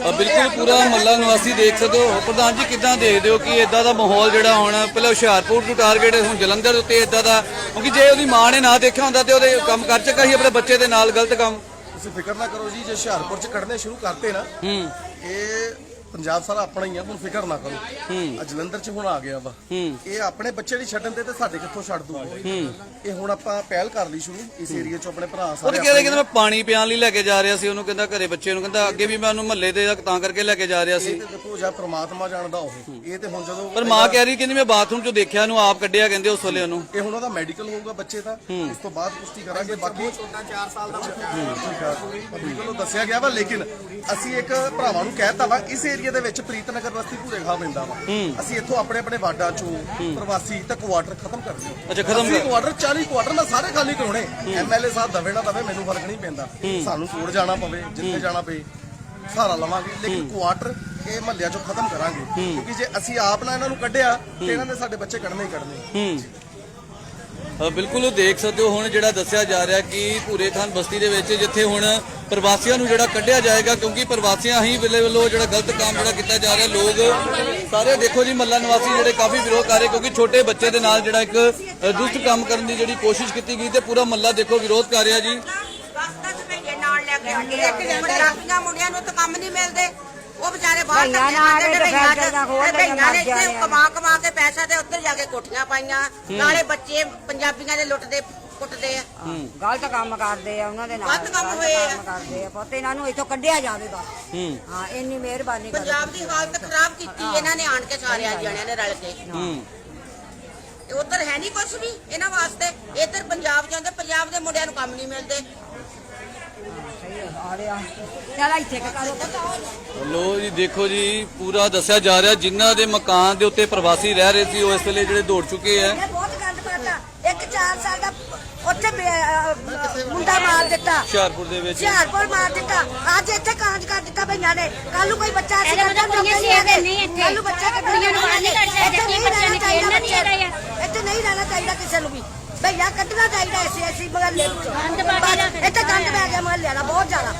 [SPEAKER 1] ਆ ਬਿਲਕੁਲ ਪੂਰਾ ਮੱਲਾ ਨਿਵਾਸੀ ਦੇਖ ਸਕਦੇ ਹੋ। ਪ੍ਰਧਾਨ ਜੀ ਕਿੱਦਾਂ ਦੇਖਦੇ ਹੋ ਕਿ ਇਦਾਂ ਦਾ ਮਾਹੌਲ ਜਿਹੜਾ ਹੁਣ ਪਹਿਲਾਂ ਹੁਸ਼ਿਆਰਪੁਰ ਨੂੰ ਟਾਰਗੇਟ ਹੁਣ ਜਲੰਧਰ ਉੱਤੇ ਇਦਾਂ ਦਾ ਕਿਉਂਕਿ ਜੇ ਉਹਦੀ ਮਾਂ ਨੇ ਨਾ ਦੇਖਿਆ ਹੁੰਦਾ ਤੇ ਉਹਦੇ ਕੰਮ ਕਰ ਚੱਕਾ ਸੀ ਆਪਣੇ ਬੱਚੇ ਦੇ ਨਾਲ ਗਲਤ ਕੰਮ।
[SPEAKER 9] ਤੁਸੀਂ ਫਿਕਰ ਨਾ ਕਰੋ ਜੀ ਜੇ ਹੁਸ਼ਿਆਰਪੁਰ ਚ ਕੱਢਨੇ ਸ਼ੁਰੂ ਕਰਤੇ ਨਾ
[SPEAKER 1] ਹੂੰ।
[SPEAKER 9] ਇਹ ਪੰਜਾਬ ਸਾਰਾ ਆਪਣਾ ਹੀ ਆ ਹੁਣ ਫਿਕਰ ਨਾ ਕਰੋ। ਆ ਜਲੰਧਰ ਚ ਹੁਣ ਆ ਗਿਆ ਵਾ। ਇਹ ਆਪਣੇ ਬੱਚੇ ਦੀ ਛੱਡਣ ਤੇ ਤੇ ਸਾਡੇ ਕਿੱਥੋਂ ਛੱਡ ਦੂਗਾ? ਇਹ ਹੁਣ ਆਪਾਂ ਪਹਿਲ ਕਰ ਲਈ ਸ਼ੁਰੂ ਇਸ ਏਰੀਆ ਚ ਆਪਣੇ ਭਰਾ
[SPEAKER 1] ਉਹ
[SPEAKER 9] ਸਾਰੇ
[SPEAKER 1] ਤਾਂ ਕਹਿੰਦੇ ਕਹਿੰਦਾ ਮੈਂ ਪਾਣੀ ਪਿਆਣ ਲਈ ਲੈ ਕੇ ਜਾ ਰਿਹਾ ਸੀ ਉਹਨੂੰ ਕਹਿੰਦਾ ਘਰੇ ਬੱਚੇ ਨੂੰ ਕਹਿੰਦਾ ਅੱਗੇ ਵੀ ਮੈਂ ਉਹਨੂੰ ਮਹੱਲੇ ਤੇ ਤਾਂ ਕਰਕੇ ਲੈ ਕੇ ਜਾ ਰਿਹਾ ਸੀ।
[SPEAKER 9] ਇਹ ਤੇ ਦੇਖੋ ਜਾਂ ਪ੍ਰਮਾਤਮਾ ਜਾਣਦਾ ਉਹ। ਇਹ ਤੇ ਹੁਣ ਜਦੋਂ
[SPEAKER 1] ਪਰ ਮਾਂ ਕਹਿ ਰਹੀ ਕਹਿੰਦੀ ਮੈਂ ਬਾਥਰੂਮ ਚੋਂ ਦੇਖਿਆ ਉਹਨੂੰ ਆਪ ਕੱਢਿਆ ਕਹਿੰਦੇ ਉਸ ਵੇਲੇ ਉਹਨੂੰ।
[SPEAKER 9] ਇਹ ਹੁਣ ਉਹਦਾ ਮੈਡੀਕਲ ਹੋਊਗਾ ਬੱਚੇ ਦਾ ਇਸ ਤੋਂ ਬਾਅਦ ਪੁਸ਼ਟੀ ਕਰਾਂਗੇ ਬਾਕੀ ਛੋਟਾ 4 ਸਾਲ ਦਾ ਬੱਚਾ। ਮੈਡੀਕਲ ਉਹ ਦੱਸਿਆ ਗਿਆ ਵਾ ਲੇਕਿਨ ਅਸੀਂ ਇੱਕ ਭਰਾਵਾਂ ਨੂੰ ਕਹਿਤਾ ਵਾ ਇਸ ਏਰੀਆ ਦੇ ਵਿੱਚ ਪ੍ਰੀਤਨਗਰ ਬਸਤੀ ਭੂਰੇ ਖਾ ਪੈਂਦਾ ਵਾ। ਅਸੀਂ ਇੱਥੋਂ ਆਪਣੇ ਆਪਣੇ ਵਾਰਡਾਂ ਚੋਂ ਪ੍ਰਵਾਸੀ ਤੇ ਕੁਆਟਰ ਖਤਮ ਕਰ ਦਿਓ।
[SPEAKER 1] ਅੱਛਾ, ਖਤਮ ਕਰ-
[SPEAKER 9] ਕੁਆਟਰ 40 ਕੁਆਟਰ ਮੈਂ ਸਾਰੇ ਖਾਲੀ ਕਰਾਉਣੇ। ਐਮਐਲਏ ਸਾਹਿਬ ਦਵੇ ਨਾ ਦਵੇ ਮੈਨੂੰ ਫ਼ਰਕ ਨਹੀਂ ਪੈਂਦਾ। ਸਾਨੂੰ ਕੋੜ ਜਾਣਾ ਪਵੇ ਜਿੱਥੇ ਜਾਣਾ ਪਏ ਸਹਾਰਾ ਲਵਾਂਗੇ। ਲੇਕਿਨ ਕੁਆਟਰ ਇਹ ਮਹੱਲਿਆਂ ਚੋਂ ਖਤਮ ਕਰਾਂਗੇ। ਕਿਉਂਕਿ ਜੇ ਅਸੀਂ ਆਪ ਨਾ ਇਹਨਾਂ ਨੂੰ ਕੱਢਿਆ ਤੇ ਇਹਨਾਂ ਨੇ ਸਾਡੇ ਬੱਚੇ ਕੱਢਣੇ ਹੀ ਕੱਢਣੇ।
[SPEAKER 1] ਬਿਲਕੁਲ ਦੇਖ ਸਕਦੇ ਹੋ ਹੁਣ ਜਿਹੜਾ ਦੱਸਿਆ ਜਾ ਰਿਹਾ ਕਿ ਭੂਰੇ ਖਾਨ ਬਸਤੀ ਦੇ ਵਿੱਚ ਜਿੱਥੇ ਹੁਣ ਪ੍ਰਵਾਸੀਆਂ ਨੂੰ ਜਿਹੜਾ ਕੱਢਿਆ ਜਾਏਗਾ ਕਿਉਂਕਿ ਪ੍ਰਵਾਸੀਆਂ ਹੀ ਵੇਲੇ ਵੱਲੋਂ ਜਿਹੜਾ ਗਲਤ ਕੰਮ ਜਿਹੜਾ ਕੀਤਾ ਜਾ ਰਿਹਾ ਲੋਕ ਸਾਰੇ ਦੇਖੋ ਜੀ ਮੱਲਾ ਨਿਵਾਸੀ ਜਿਹੜੇ ਕਾਫੀ ਵਿਰੋਧ ਕਰ ਰਹੇ ਕਿਉਂਕਿ ਛੋਟੇ ਬੱਚੇ ਦੇ ਨਾਲ ਜਿਹੜਾ ਇੱਕ ਦੁਸ਼ਟ ਕੰਮ ਕਰਨ ਦੀ ਜਿਹੜੀ ਕੋਸ਼ਿਸ਼ ਕੀਤੀ ਗਈ ਤੇ ਪੂਰਾ ਮੱਲਾ ਦੇਖੋ ਵਿਰੋਧ ਕਰ ਰਿਹਾ ਜੀ।
[SPEAKER 2] ਦਸ ਭਈਏ ਨਾਲ ਲੈ ਕੇ ਆਉਂਦੇ ਇੱਕ ਪੰਜਾਬੀਆਂ ਮੁੰਡਿਆਂ ਨੂੰ ਤਾਂ ਕੰਮ ਨਹੀਂ ਮਿਲਦੇ। ਉਹ ਵਿਚਾਰੇ ਬਾਹਰ ਧੱਕੇ ਖਾਂਦੇ ਤੇ ਭਈਆਂ
[SPEAKER 3] ਲਈਆਂ
[SPEAKER 2] ਭਈਆਂ ਨੇ ਇੱਥੇ। ਕਮਾ ਕਮਾ ਕੇ ਪੈਸਾ ਤੇ ਉੱਧਰ ਜਾ ਕੇ ਕੋਠੀਆਂ ਪਾਈਆਂ। ਨਾਲੇ ਬੱਚੇ ਪੰਜਾਬੀਆਂ ਦੇ ਲੁੱਟਦੇ ਕੁੱਟਦੇ ਆ।
[SPEAKER 3] ਗਲਤ ਕੰਮ ਕਰਦੇ ਆ ਉਹਨਾਂ ਦੇ ਨਾਲ
[SPEAKER 2] ਗਲਤ ਕੰਮ ਹੋਏ ਆ।
[SPEAKER 3] ਕੰਮ ਕਰਦੇ ਆ। ਪੁੱਤ ਇਹਨਾਂ ਨੂੰ ਇੱਥੋਂ ਕੱਢਿਆ ਜਾਵੇ ਬਸ। ਹਾਂ। ਇੰਨੀ ਮਿਹਰਬਾਨੀ ਕਰੋ
[SPEAKER 2] ਪੰਜਾਬ ਦੀ ਹਾਲਤ ਖਰਾਬ ਕੀਤੀ ਇਹਨਾਂ ਨੇ ਆਣ ਕੇ ਸਾਰਿਆਂ ਜਣਿਆਂ ਨੇ ਰਲ ਕੇ। ਤੇ ਉੱਧਰ ਹੈ ਨਹੀਂ ਕੁਝ ਵੀ ਇਹਨਾਂ ਵਾਸਤੇ। ਇੱਧਰ ਪੰਜਾਬ ਜਾਂਦੇ ਪੰਜਾਬ ਦੇ ਮੁੰਡਿਆਂ ਨੂੰ ਕੰਮ ਨਹੀਂ ਮਿਲਦੇ।
[SPEAKER 3] ਆ ਰਿਹਾ। ਚਲ ਇੱਥੇ ਕੁ ਕਰੋ ਪੁੱਤ।
[SPEAKER 1] ਲੋ ਜੀ ਦੇਖੋ ਜੀ ਪੂਰਾ ਦੱਸਿਆ ਜਾ ਰਿਹਾ ਜਿਨ੍ਹਾਂ ਦੇ ਮਕਾਨ ਦੇ ਉੱਤੇ ਪ੍ਰਵਾਸੀ ਰਹਿ ਰਹੇ ਸੀ ਉਹ ਇਸ ਵੇਲੇ ਜਿਹੜੇ ਦੌੜ ਚੁੱਕੇ ਆ।
[SPEAKER 3] ਇਹ ਬਹੁਤ ਗੰਦ ਪਾਤਾ
[SPEAKER 2] ਇੱਕ 4 ਸਾਲ ਦਾ ਉੱਥੇ ਬੇ- ਅਹ, ਮੁੰਡਾ ਮਾਰ ਦਿੱਤਾ।
[SPEAKER 1] ਹੁਸ਼ਿਆਰਪੁਰ ਦੇ ਵਿੱਚ।
[SPEAKER 2] ਹੁਸ਼ਿਆਰਪੁਰ ਮਾਰ ਦਿੱਤਾ। ਅੱਜ ਇੱਥੇ ਕਾਂਜ ਕਰ ਦਿੱਤਾ ਭਈਆਂ ਨੇ। ਕੱਲ ਨੂੰ ਕੋਈ ਬੱਚਾ ਅਸੀਂ
[SPEAKER 3] ਇਹਦੇ ਮਤਲਬ ਕੁੜੀਆਂ ਨਹੀਂ ਇੱਥੇ।
[SPEAKER 2] ਕੱਲ ਨੂੰ ਬੱਚਾ ਕੱਢਣ
[SPEAKER 3] ਕੁੜੀਆਂ ਨੂੰ ਬਾਹਰ ਨਹੀਂ ਕੱਢ ਸਕਦੇ,
[SPEAKER 2] ਇੱਥੇ ਨਹੀਂ
[SPEAKER 3] ਬੱਚਿਆਂ
[SPEAKER 2] ਰਹਿਣਾ
[SPEAKER 3] ਨੂੰ
[SPEAKER 2] ਚਾਹੀਦਾ
[SPEAKER 3] ਖੇਡਣਾ ਨਹੀਂ
[SPEAKER 2] ਬੱਚੇ।
[SPEAKER 3] ਚਾਹੀਦਾ।
[SPEAKER 2] ਇੱਥੇ ਨਹੀਂ ਰਹਿਣਾ ਚਾਹੀਦਾ ਕਿਸੇ ਨੂੰ ਵੀ। ਭਈਆ ਕੱਢਣਾ ਚਾਹੀਦਾ ਐਸੀ ਐਸੀ ਮਹੱਲੇ ਵਿੱਚੋਂ।
[SPEAKER 3] ਗੰਦ ਪਾ ਕੇ
[SPEAKER 2] ਬਸ ਇੱਥੇ ਗੰਦ ਪੈ ਗਿਆ ਮਹੱਲੇ ਦਾ ਬਹੁਤ ਜ਼ਿਆਦਾ।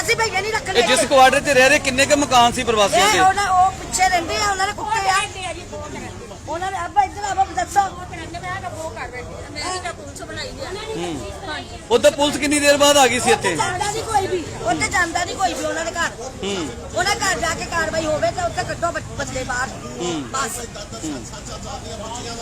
[SPEAKER 2] ਅਸੀਂ ਭਈਆ ਨਹੀਂ ਰੱਖਣੇ
[SPEAKER 1] ਇਹ ਜਿਸ ਕੁਆਟਰ 'ਚ ਰਹਿ ਰਹੇ ਕਿੰਨੇ ਕ ਮਕਾਨ ਸੀ ਪ੍ਰਵਾਸੀਆਂ
[SPEAKER 2] ਇਹ
[SPEAKER 1] ਦੇ?
[SPEAKER 2] ਉਹਨਾਂ ਉਹ ਪਿੱਛੇ ਰਹਿੰਦੇ ਆ ਉਹਨਾਂ ਦੇ ਕੁੱਤੇ ਆ। ਉਹਨਾਂ ਨੇ ਅੱਬਾ ਇੱਧਰ ਆਵਾ ਦੱਸੋ।
[SPEAKER 1] ਉਦੋਂ ਪੁਲਿਸ ਕਿੰਨੀ ਦੇਰ ਬਾਅਦ ਆ ਗਈ ਸੀ ਇੱਥੇ?
[SPEAKER 2] ਜਾਂਦਾ ਨਹੀਂ ਕੋਈ ਵੀ ਉੱਥੇ ਜਾਂਦਾ ਨਹੀਂ ਕੋਈ ਵੀ ਉਹਨਾਂ ਦੇ ਘਰ। ਉਹਨਾਂ ਘਰ ਜਾ ਕੇ ਕਾਰਵਾਈ ਹੋਵੇ ਤਾਂ ਉੱਥੇ ਕੱਢੋ ਬੱਚ- ਬੱਚੇ ਬਾਹਰ। ਬਸ।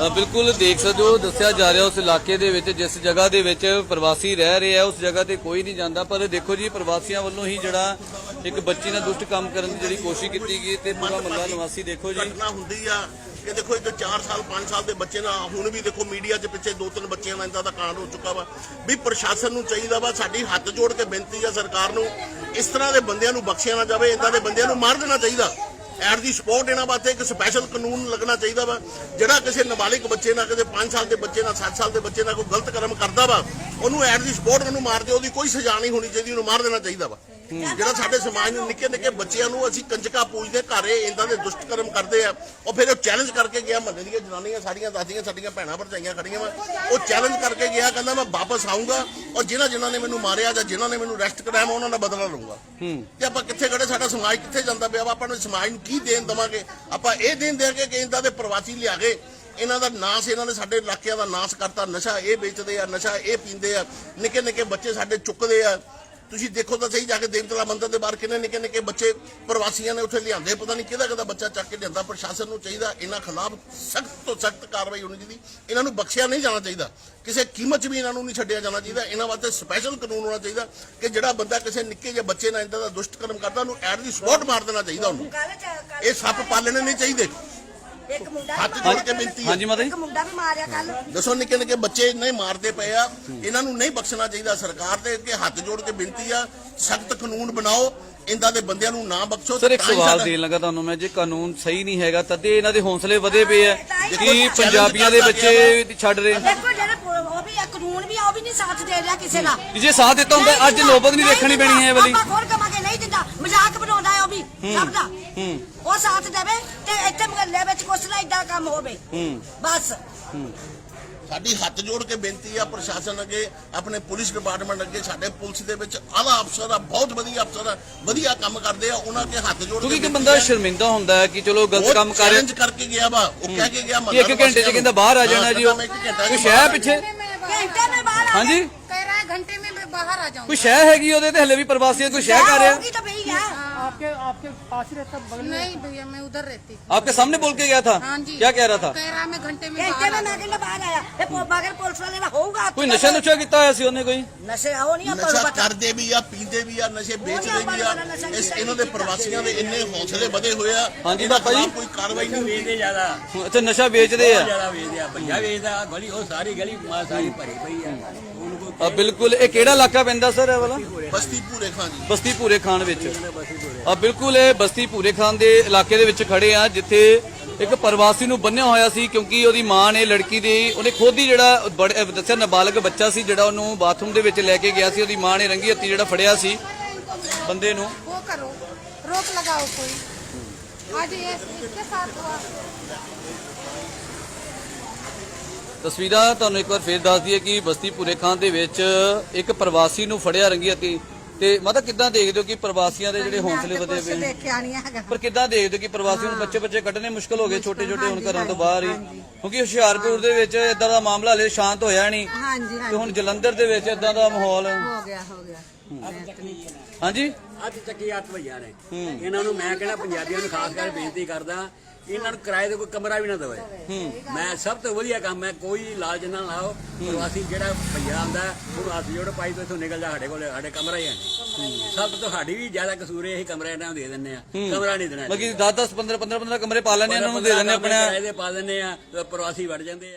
[SPEAKER 1] ਅ, ਬਿਲਕੁਲ ਦੇਖ ਸਕਦੇ ਹੋ ਦੱਸਿਆ ਜਾ ਰਿਹਾ ਉਸ ਇਲਾਕੇ ਦੇ ਵਿੱਚ ਜਿਸ ਜਗ੍ਹਾ ਦੇ ਵਿੱਚ ਪ੍ਰਵਾਸੀ ਰਹਿ ਰਹੇ ਆ ਉਸ ਜਗ੍ਹਾ ਤੇ ਕੋਈ ਨਹੀਂ ਜਾਂਦਾ। ਪਰ ਦੇਖੋ ਜੀ ਪ੍ਰਵਾਸੀਆਂ ਵੱਲੋਂ ਹੀ ਜਿਹੜਾ ਇੱਕ ਬੱਚੀ ਨਾਲ ਦੁਸ਼ਟ ਕੰਮ ਕਰਨ ਦੀ ਜਿਹੜੀ ਕੋਸ਼ਿਸ਼ ਕੀਤੀ ਗਈ ਤੇ ਪੂਰਾ ਮੱਲਾ ਨਿਵਾਸੀ ਦੇਖੋ ਜੀ।
[SPEAKER 10] ਘਟਨਾ ਹੁੰਦੀ ਆ ਕਿ ਦੇਖੋ ਇੱਕ 4 ਸਾਲ 5 ਸਾਲ ਦੇ ਬੱਚੇ ਨਾਲ, ਹੁਣ ਵੀ ਦੇਖੋ ਮੀਡੀਆ 'ਚ ਪਿੱਛੇ ਦੋ ਤਿੰਨ ਬੱਚਿਆਂ ਨਾਲ ਇੰਦਾ ਦਾ ਕਾਂਡ ਹੋ ਚੁੱਕਾ ਵਾ ਵੀ ਪ੍ਰਸ਼ਾਸਨ ਨੂੰ ਚਾਹੀਦਾ ਵਾ ਸਾਡੀ ਹੱਥ ਜੋੜ ਕੇ ਬੇਨਤੀ ਆ ਸਰਕਾਰ ਨੂੰ ਇਸ ਤਰ੍ਹਾਂ ਦੇ ਬੰਦਿਆਂ ਨੂੰ ਬਖਸ਼ਿਆ ਨਾ ਜਾਵੇ ਇੰਦਾਂ ਦੇ ਬੰਦਿਆਂ ਨੂੰ ਮਾਰ ਦੇਣਾ ਚਾਹੀਦਾ। ਐਟ ਦੀ ਸਪੋਰਟ ਇਹਨਾਂ ਵਾਸਤੇ ਇੱਕ ਸਪੈਸ਼ਲ ਕਾਨੂੰਨ ਲੱਗਣਾ ਚਾਹੀਦਾ ਵਾ, ਜਿਹੜਾ ਕਿਸੇ ਨਾਬਾਲਿਗ ਬੱਚੇ ਨਾਲ, ਕਿਸੇ 5 ਸਾਲ ਦੇ ਬੱਚੇ ਨਾਲ 7 ਸਾਲ ਦੇ ਬੱਚੇ ਨਾਲ ਕੋਈ ਗਲਤ ਕਰਮ ਕਰਦਾ ਵਾ, ਉਹਨੂੰ ਐਟ ਦੀ ਸਪੋਰਟ ਉਹਨੂੰ ਮਾਰ ਦਿਓ, ਉਹਦੀ ਕੋਈ ਸਜ਼ਾ ਨਹੀਂ ਹੋਣੀ ਚਾਹੀਦੀ, ਉਹਨੂੰ ਮਾਰ ਦੇਣਾ ਚਾਹੀਦਾ ਵਾ। ਜਿਹੜਾ ਸਾਡੇ ਸਮਾਜ ਨੂੰ ਨਿੱਕੇ ਨਿੱਕੇ ਬੱਚਿਆਂ ਨੂੰ ਅਸੀਂ ਕੰਜਕਾ ਪੂਜਦੇ ਘਰੇ ਇੰਦਾਂ ਦੇ ਦੁਸ਼ਟ ਕਰਮ ਕਰਦੇ ਆ ਉਹ ਫਿਰ ਉਹ ਚੈਲੰਜ ਕਰਕੇ ਗਿਆ ਮਹੱਲੇ ਦੀਆਂ ਜਨਾਨੀਆਂ ਸਾਡੀਆਂ ਦੱਸਦੀਆਂ ਸਾਡੀਆਂ ਭੈਣਾਂ ਭਰਜਾਈਆਂ ਖੜੀਆਂ ਵਾ। ਉਹ ਚੈਲੰਜ ਕਰਕੇ ਗਿਆ ਕਹਿੰਦਾ ਮੈਂ ਵਾਪਸ ਆਉਂਗਾ ਔਰ ਜਿਨ੍ਹਾਂ ਜਿਨ੍ਹਾਂ ਨੇ ਮੈਨੂੰ ਮਾਰਿਆ ਜਾਂ ਜਿਨ੍ਹਾਂ ਨੇ ਮੈਨੂੰ ਅਰੈਸਟ ਕਰਾਇਆ ਮੈਂ ਉਹਨਾਂ ਦਾ ਬਦਲਾ ਲਊਂਗਾ। ਤੇ ਆਪਾਂ ਕਿੱਥੇ ਖੜੇ ਸਾਡਾ ਸਮਾਜ ਕਿੱਥੇ ਜਾਂਦਾ ਪਿਆ ਵਾ? ਆਪਾਂ ਨੂੰ ਸਮਾਜ ਨੂੰ ਕੀ ਦੇਣ ਦਵਾਂਗੇ? ਆਪਾਂ ਇਹ ਦੇਣ ਦੇ ਕੇ ਕਿ ਇੰਦਾਂ ਦੇ ਪ੍ਰਵਾਸੀ ਲਿਆ ਕੇ ਇਹਨਾਂ ਦਾ ਨਾਸ ਇਹਨਾਂ ਨੇ ਸਾਡੇ ਇਲਾਕਿਆਂ ਦਾ ਨਾਸ ਕਰਤਾ ਨਸ਼ਾ ਇਹ ਵੇਚਦੇ ਆ ਨਸ਼ਾ ਇਹ ਪੀਂਦੇ ਆ। ਨਿੱਕੇ ਨਿੱਕੇ ਬੱਚੇ ਸਾਡੇ ਚੁੱਕਦੇ ਆ। ਤੁਸੀਂ ਦੇਖੋ ਤਾਂ ਸਹੀ ਜਾ ਕੇ ਦੇਵਤਲਾ ਮੰਦਿਰ ਦੇ ਬਾਹਰ ਕਿੰਨੇ ਨਿੱਕੇ ਨਿੱਕੇ ਬੱਚੇ ਪ੍ਰਵਾਸੀਆਂ ਨੇ ਉੱਥੇ ਲਿਆਂਦੇ। ਪਤਾ ਨਹੀਂ ਕਿਹਦਾ ਕਿਹਦਾ ਬੱਚਾ ਚੱਕ ਕੇ ਲਿਆਂਦਾ। ਪ੍ਰਸ਼ਾਸਨ ਨੂੰ ਚਾਹੀਦਾ ਇਹਨਾਂ ਖਿਲਾਫ ਸਖਤ ਤੋਂ ਸਖਤ ਕਾਰਵਾਈ ਹੋਣੀ ਚਾਹੀਦੀ। ਇਹਨਾਂ ਨੂੰ ਬਖਸ਼ਿਆ ਨਹੀਂ ਜਾਣਾ ਚਾਹੀਦਾ। ਕਿਸੇ ਕੀਮਤ 'ਚ ਵੀ ਇਹਨਾਂ ਨੂੰ ਨਹੀਂ ਛੱਡਿਆ ਜਾਣਾ ਚਾਹੀਦਾ। ਇਹਨਾਂ ਵਾਸਤੇ ਸਪੈਸ਼ਲ ਕਾਨੂੰਨ ਹੋਣਾ ਚਾਹੀਦਾ ਕਿ ਜਿਹੜਾ ਬੰਦਾ ਕਿਸੇ ਨਿੱਕੇ ਜਿਹੇ ਬੱਚੇ ਨਾਲ ਇੰਦਾ ਦਾ ਦੁਸ਼ਟ ਕਰਮ ਕਰਦਾ ਉਹਨੂੰ ਐਟ ਦੀ ਸਪੋਰਟ ਮਾਰ ਦੇਣਾ ਚਾਹੀਦਾ ਉਹਨੂੰ। ਇਹ ਸੱਪ ਪਾਲਣੇ ਨਹੀਂ ਚਾਹੀਦੇ।
[SPEAKER 2] ਇੱਕ ਮੁੰਡਾ
[SPEAKER 10] ਹੱਥ ਜੋੜ ਕੇ ਬੇਨਤੀ ਹੈ।
[SPEAKER 1] ਹਾਂਜੀ ਮਾਤਾ ਜੀ।
[SPEAKER 2] ਇੱਕ ਮੁੰਡਾ ਵੀ ਮਾਰਿਆ ਕੱਲ
[SPEAKER 10] ਦੱਸੋ ਨਿੱਕੇ ਨਿੱਕੇ ਬੱਚੇ ਨਹੀਂ ਮਾਰਦੇ ਪਏ ਆ। ਇਹਨਾਂ ਨੂੰ ਨਹੀਂ ਬਖਸ਼ਣਾ ਚਾਹੀਦਾ ਸਰਕਾਰ ਦੇ ਅੱਗੇ ਹੱਥ ਜੋੜ ਕੇ ਬੇਨਤੀ ਆ। ਸਖਤ ਕਾਨੂੰਨ ਬਣਾਓ। ਇੰਦਾਂ ਦੇ ਬੰਦਿਆਂ ਨੂੰ ਨਾ ਬਖਸ਼ੋ।
[SPEAKER 1] ਸਰ ਇੱਕ
[SPEAKER 10] ਤਾਂ ਹੀ
[SPEAKER 1] ਸਵਾਲ
[SPEAKER 10] ਸਾਡਾ-
[SPEAKER 1] ਦੇਣ ਲੱਗਾ ਤੁਹਾਨੂੰ ਮੈਂ। ਜੇ ਕਾਨੂੰਨ ਸਹੀ ਨਹੀਂ ਹੈਗਾ ਤਦੇ ਇਹਨਾਂ ਦੇ ਹੌਸਲੇ ਵਧੇ ਪਏ ਆ। ਕਿ
[SPEAKER 10] ਦੇਖੋ,
[SPEAKER 1] ਪੰਜਾਬੀਆਂ ਦੇ ਬੱਚੇ ਛੱਡ ਰਹੇ?
[SPEAKER 2] ਦੇਖੋ ਜਿਹੜੇ ਪੁ- ਉਹ ਵੀ ਇਹ ਕਾਨੂੰਨ ਵੀ ਆ, ਉਹ ਵੀ ਨਹੀਂ ਸਾਥ ਦੇ ਰਿਹਾ ਕਿਸੇ ਦਾ।
[SPEAKER 1] ਕਿ ਜੇ ਸਾਥ ਦਿੱਤਾ ਹੁੰਦਾ ਅੱਜ ਨੌਬਤ ਨਹੀਂ ਦੇਖਣੀ ਪੈਣੀ ਹੈ ਇਹ ਵਾਲੀ।
[SPEAKER 2] ਆਪਾਂ ਖੋਲ ਕਮਾਕੇ ਨਹੀਂ ਦਿੰਦਾ। ਮਜ਼ਾਕ ਬਣਾਉਂਦਾ ਹੈ ਉਹ ਵੀ। ਸਭ ਦਾ। ਉਹ ਸਾਥ ਦੇਵੇ ਤੇ ਇੱਥੇ ਮਹੱਲੇ ਵਿੱਚ ਕੁਛ ਨਾ ਇਦਾਂ ਕੰਮ ਹੋਵੇ ਬਸ
[SPEAKER 10] ਸਾਡੀ ਹੱਥ ਜੋੜ ਕੇ ਬੇਨਤੀ ਆ ਪ੍ਰਸ਼ਾਸਨ ਅੱਗੇ ਆਪਣੇ ਪੁਲਿਸ ਡਿਪਾਰਟਮੈਂਟ ਅੱਗੇ ਸਾਡੇ ਪੁਲਿਸ ਦੇ ਵਿੱਚ ਆਲਾ ਅਫਸਰ ਆ ਬਹੁਤ ਵਧੀਆ ਅਫਸਰ ਆ ਵਧੀਆ ਕੰਮ ਕਰਦੇ ਆ ਉਹਨਾਂ ਅੱਗੇ ਹੱਥ ਜੋੜ
[SPEAKER 1] ਕਿਉਂਕਿ
[SPEAKER 10] ਕੇ
[SPEAKER 1] ਇੱਕ ਬੰਦਾ ਸ਼ਰਮਿੰਦਾ ਹੁੰਦਾ ਹੈ ਕਿ ਚਲੋ ਗਲਤ ਕੰਮ ਕਰ ਰਿਹਾ
[SPEAKER 10] ਚੈਲੰਜ ਕਰਕੇ ਗਿਆ ਵਾ ਉਹ ਕਹਿ ਕੇ ਗਿਆ
[SPEAKER 1] ਕਿ ਇੱਕ ਘੰਟੇ ਚ ਕਹਿੰਦਾ ਬਾਹਰ ਆ ਜਾਣਾ ਜੀ ਉਹ ਕੋਈ ਸ਼ਹਿ ਹੈ ਪਿੱਛੇ
[SPEAKER 2] ਘੰਟੇ में बाहर आ
[SPEAKER 1] ਹਾਂਜੀ
[SPEAKER 3] कह रहा है घंटे में मैं बाहर आ जाऊंगा
[SPEAKER 1] ਕੋਈ ਸ਼ਹਿ ਹੈਗੀ ਉਹਦੇ ਤੇ ਹਲੇ ਵੀ ਪ੍ਰਵਾਸੀਆਂ ਕੋਈ ਸ਼ਹਿ ਕਰ ਰਿਹਾ
[SPEAKER 2] होगी तो भैया
[SPEAKER 6] आपके आपके पास ही रहता बगल में
[SPEAKER 3] नहीं भैया मैं उधर रहती
[SPEAKER 1] आपके सामने बोल के गया था
[SPEAKER 3] हाँ जी
[SPEAKER 1] क्या कह रहा था
[SPEAKER 3] कह रहा है मैं घंटे में
[SPEAKER 2] घंटे
[SPEAKER 3] बाहर
[SPEAKER 2] में
[SPEAKER 3] आ
[SPEAKER 2] मैं कहना बाहर आया ये पो- मगर पुलिस वाले ना होगा
[SPEAKER 1] ਕੋਈ ਨਸ਼ਾ ਨੁਸ਼ਾ ਕੀਤਾ ਹੋਇਆ ਸੀ ਉਹਨੇ ਕੋਈ
[SPEAKER 2] नशे आओ नहीं अपन
[SPEAKER 10] ਨਸ਼ਾ
[SPEAKER 2] बता
[SPEAKER 10] ਕਰਦੇ ਵੀ ਆ ਪੀਂਦੇ ਵੀ ਆ ਨਸ਼ੇ ਵੇਚਦੇ ਵੀ ਆ ਇਸ ਇਹਨਾਂ ਦੇ ਪ੍ਰਵਾਸੀਆਂ ਦੇ ਇੰਨੇ ਹੌਸਲੇ ਵਧੇ ਹੋਏ ਆ
[SPEAKER 1] ਹਾਂਜੀ
[SPEAKER 10] ਇਹਨਾਂ
[SPEAKER 1] ਪਾਪਾ ਜੀ।
[SPEAKER 10] ਖਿਲਾਫ ਕੋਈ ਕਾਰਵਾਈ ਨਹੀਂ ਹੋਈ
[SPEAKER 5] ਵੇਚਦੇ ਜ਼ਿਆਦਾ
[SPEAKER 1] ਇੱਥੇ ਨਸ਼ਾ ਵੇਚਦੇ ਆ
[SPEAKER 5] ਜ਼ਿਆਦਾ ਵੇਚਦੇ ਆ ਭਈਆ ਵੇਚਦਾ ਗਲੀ ਉਹ ਸਾਰੀ ਗਲੀ ਮਾਂ ਸਾਰੀ ਭਰੀ ਪਈ ਆ ਉਹਨੂੰ ਕੋਈ
[SPEAKER 1] ਆ ਬਿਲਕੁਲ ਇਹ ਕਿਹੜਾ ਇਲਾਕਾ ਪੈਂਦਾ ਸਰ ਇਹ ਵਾਲਾ
[SPEAKER 10] ਬਸਤੀ ਭੂਰੇ ਖਾਂ ਜੀ
[SPEAKER 1] ਬਸਤੀ ਭੂਰੇ ਖਾਨ ਵਿੱਚ ਆ ਬਿਲਕੁਲ ਇਹ ਬਸਤੀ ਭੂਰੇ ਖਾਨ ਦੇ ਇਲਾਕੇ ਦੇ ਵਿੱਚ ਖੜੇ ਆ ਜਿੱਥੇ ਇੱਕ ਪ੍ਰਵਾਸੀ ਨੂੰ ਬੰਨਿਆ ਹੋਇਆ ਸੀ ਕਿਉਂਕਿ ਉਹਦੀ ਮਾਂ ਨੇ ਲੜਕੀ ਦੇ ਉਹਨੇ ਖੁਦ ਹੀ ਜਿਹੜਾ ਬੜ- ਅਹ ਦੱਸਿਆ ਨਾਬਾਲਗ ਬੱਚਾ ਸੀ ਜਿਹੜਾ ਉਹਨੂੰ ਬਾਥਰੂਮ ਦੇ ਵਿੱਚ ਲੈ ਕੇ ਗਿਆ ਸੀ ਉਹਦੀ ਮਾਂ ਨੇ ਰੰਗੀ ਹੱਥੀ ਜਿਹੜਾ ਫੜਿਆ ਸੀ ਬੰਦੇ ਨੂੰ
[SPEAKER 3] वो करो रोक लगाओ कोई आज ये इसके साथ हुआ
[SPEAKER 1] ਤਸਵੀਰਾਂ ਤੁਹਾਨੂੰ ਇੱਕ ਵਾਰ ਫੇਰ ਦੱਸ ਦਈਏ ਕਿ ਬਸਤੀ ਭੂਰੇ ਖਾਨ ਦੇ ਵਿੱਚ ਇੱਕ ਪ੍ਰਵਾਸੀ ਨੂੰ ਫੜਿਆ ਰੰਗੀ ਹੱਥੀ ਤੇ ਮਤਲਬ ਕਿੱਦਾਂ ਦੇਖਦੇ ਹੋ ਕਿ ਪ੍ਰਵਾਸੀਆਂ ਦੇ ਜਿਹੜੇ ਹੌਸਲੇ ਵਧੇ ਪਏ ਨੇ?
[SPEAKER 2] ਦੇਖਿਆ ਨਹੀਂ ਹੈਗਾ।
[SPEAKER 1] ਪਰ ਕਿੱਦਾਂ ਦੇਖਦੇ ਹੋ ਕਿ ਪ੍ਰਵਾਸੀਆਂ ਨੂੰ ਬੱਚੇ ਬੱਚੇ ਕੱਢਣੇ ਮੁਸ਼ਕਲ ਹੋ ਗਏ ਛੋਟੇ ਛੋਟੇ ਹੁਣ ਘਰਾਂ ਤੋਂ ਬਾਹਰ ਹੀ। ਕਿਉਂਕਿ ਹੁਸ਼ਿਆਰਪੁਰ ਦੇ ਵਿੱਚ ਇਦਾਂ ਦਾ ਮਾਮਲਾ ਹਲੇ ਸ਼ਾਂਤ ਹੋਇਆ ਨਹੀਂ।
[SPEAKER 2] ਹਾਂਜੀ
[SPEAKER 1] ਤੇ ਹੁਣ ਜਲੰਧਰ ਦੇ ਵਿੱਚ ਇਦਾਂ ਦਾ ਮਾਹੌਲ
[SPEAKER 2] ਹੋ। ਗਿਆ ਹੋ ਗਿਆ।
[SPEAKER 1] ਹਾਂਜੀ?
[SPEAKER 5] ਅੱਧ ਚੱਕੀ ਅੱਠ ਭਈਆ ਨੇ। ਇਹਨਾਂ ਨੂੰ ਮੈਂ ਕਹਿੰਦਾ ਪੰਜਾਬੀਆਂ ਨੂੰ ਖਾਸ ਕਰਕੇ ਬੇਨਤੀ ਕਰਦਾ ਇਹਨਾਂ ਨੂੰ ਕਿਰਾਏ ਤੇ ਕੋਈ ਕਮਰਾ ਵੀ ਨਾ ਦੇਵੇ। ਮੈਂ ਸਭ ਤੋਂ ਵਧੀਆ ਕੰਮ ਹੈ ਕੋਈ ਲਾਲਚ ਨਾ ਲਾਓ। ਪ੍ਰਵਾਸੀ ਜਿਹੜਾ ਭਈਆ ਆਂਦਾ ਉਹਨੂੰ ਹੱਥ ਜੋੜ ਪਾਈ ਤੋਂ ਇੱਥੋਂ ਨਿਕਲ ਜਾ ਸਾਡੇ ਕੋਲ ਸਾਡੇ ਕਮਰਾ ਹੀ ਹੈ। ਸਭ ਤੋਂ ਸਾਡੀ ਵੀ ਜ਼ਿਆਦਾ ਕਸੂਰ ਇਹ ਕਮਰਾ ਇਹਨਾਂ ਨੂੰ ਦੇ ਦਿੰਨੇ ਆ ਕਮਰਾ ਨਹੀਂ ਦੇਣਾ
[SPEAKER 1] ਬਾਕੀ 10 10 15 15 15 ਕਮਰੇ ਪਾ ਲੈਣੇ ਇਹਨਾਂ ਨੂੰ ਦੇ ਦਿੰਦੇ ਆਪਣੇ
[SPEAKER 5] ਕਿਰਾਏ ਦੇ ਪਾ ਦਿੰਨੇ ਆ ਪ੍ਰਵਾਸੀ ਵੜ ਜਾਂਦੇ ਆ।